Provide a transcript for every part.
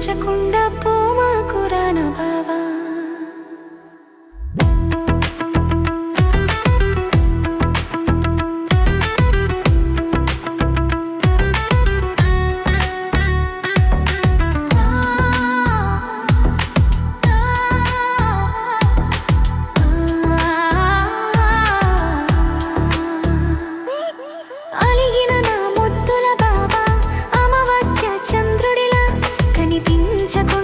చింతించకుండా పోమాకురాన బావా? mente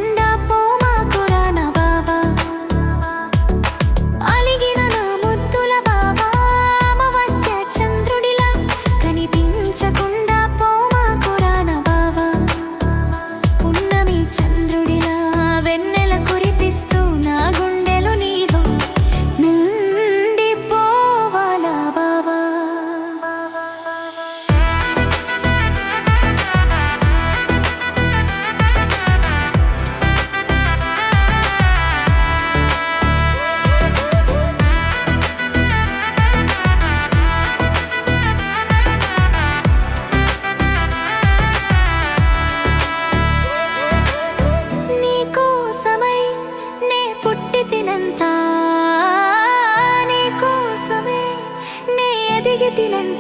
てげてなん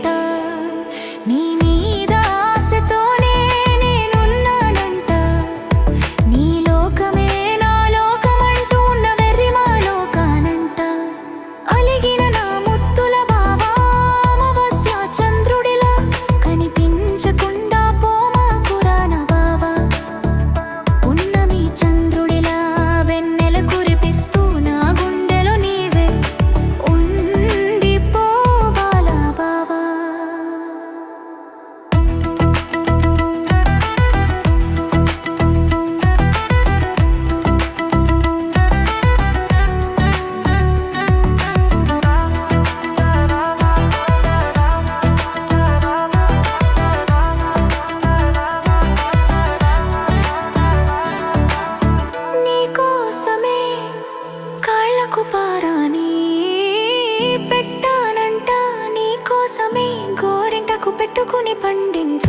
కోసమే గోరింటకు పెట్టుకుని పండించు